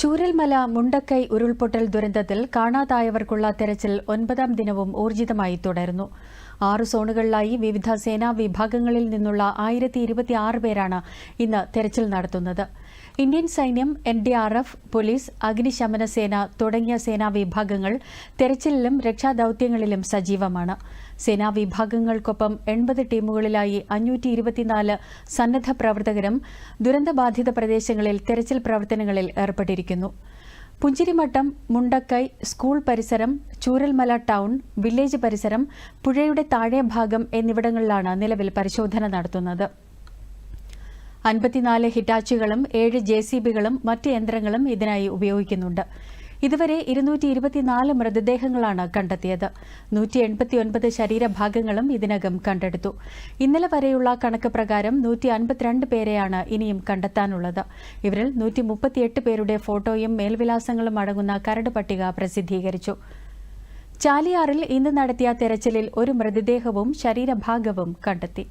ചൂരൽമല മുണ്ടക്കൈ ഉരുൾപൊട്ടൽ ദുരന്തത്തിൽ കാണാതായവർക്കുള്ള തെരച്ചിൽ ഒൻപതാം ദിനവും ഊർജിതമായി തുടരുന്നു. ആറ് സോണുകളിലായി വിവിധ സേനാ വിഭാഗങ്ങളിൽ നിന്നുള്ള ആയിരത്തി ഇരുപത്തിയാറ് പേരാണ് ഇന്ന് തെരച്ചിൽ നടത്തുന്നത്. ഇന്ത്യൻ സൈന്യം N D R F police അഗ്നിശമന സേന തുടങ്ങിയ സേനാ വിഭാഗങ്ങൾ തെരച്ചിലിലും രക്ഷാദൌത്യങ്ങളിലും സജീവമാണ്. സേനാ വിഭാഗങ്ങൾക്കൊപ്പം എൺപത് ടീമുകളിലായി അഞ്ഞൂറ്റി ഇരുപത്തിനാല് സന്നദ്ധ പ്രവർത്തകരും ദുരന്തബാധിത പ്രദേശങ്ങളിൽ തെരച്ചിൽ പ്രവർത്തനങ്ങളിൽ ഏർപ്പെട്ടിരിക്കുന്നു. പുഞ്ചിരിമട്ടം മുണ്ടക്കൈ സ്കൂൾ പരിസരം ചൂരൽമല ടൗൺ വില്ലേജ് പരിസരം പുഴയുടെ താഴെ ഭാഗം എന്നിവിടങ്ങളിലാണ് നിലവിൽ പരിശോധന നടത്തുന്നത്. അൻപത്തിനാല് ഹിറ്റാച്ചികളും ഏഴ് ജെ സി ബികളും മറ്റ് യന്ത്രങ്ങളും ഇതിനായി ഉപയോഗിക്കുന്നുണ്ട്. ഇതുവരെ ഇരുന്നൂറ്റി ഇരുപത്തിനാല് മൃതദേഹങ്ങളാണ് കണ്ടെത്തിയത്. നൂറ്റി എൺപത്തിയൊൻപത് ശരീരഭാഗങ്ങളും ഇതിനകം കണ്ടെടുത്തു. ഇന്നലെ വരെയുള്ള കണക്ക് പ്രകാരം നൂറ്റി അൻപത്തിരണ്ട് പേരെയാണ് ഇനിയും കണ്ടെത്താനുള്ളത്. ഇവരിൽ നൂറ്റി മുപ്പത്തിയെട്ട് പേരുടെ ഫോട്ടോയും മേൽവിലാസങ്ങളും അടങ്ങുന്ന കരട് പട്ടിക പ്രസിദ്ധീകരിച്ചു. ചാലിയാറിൽ ഇന്ന് നടത്തിയ തെരച്ചിലിൽ ഒരു മൃതദേഹവും ശരീരഭാഗവും കണ്ടെത്തി.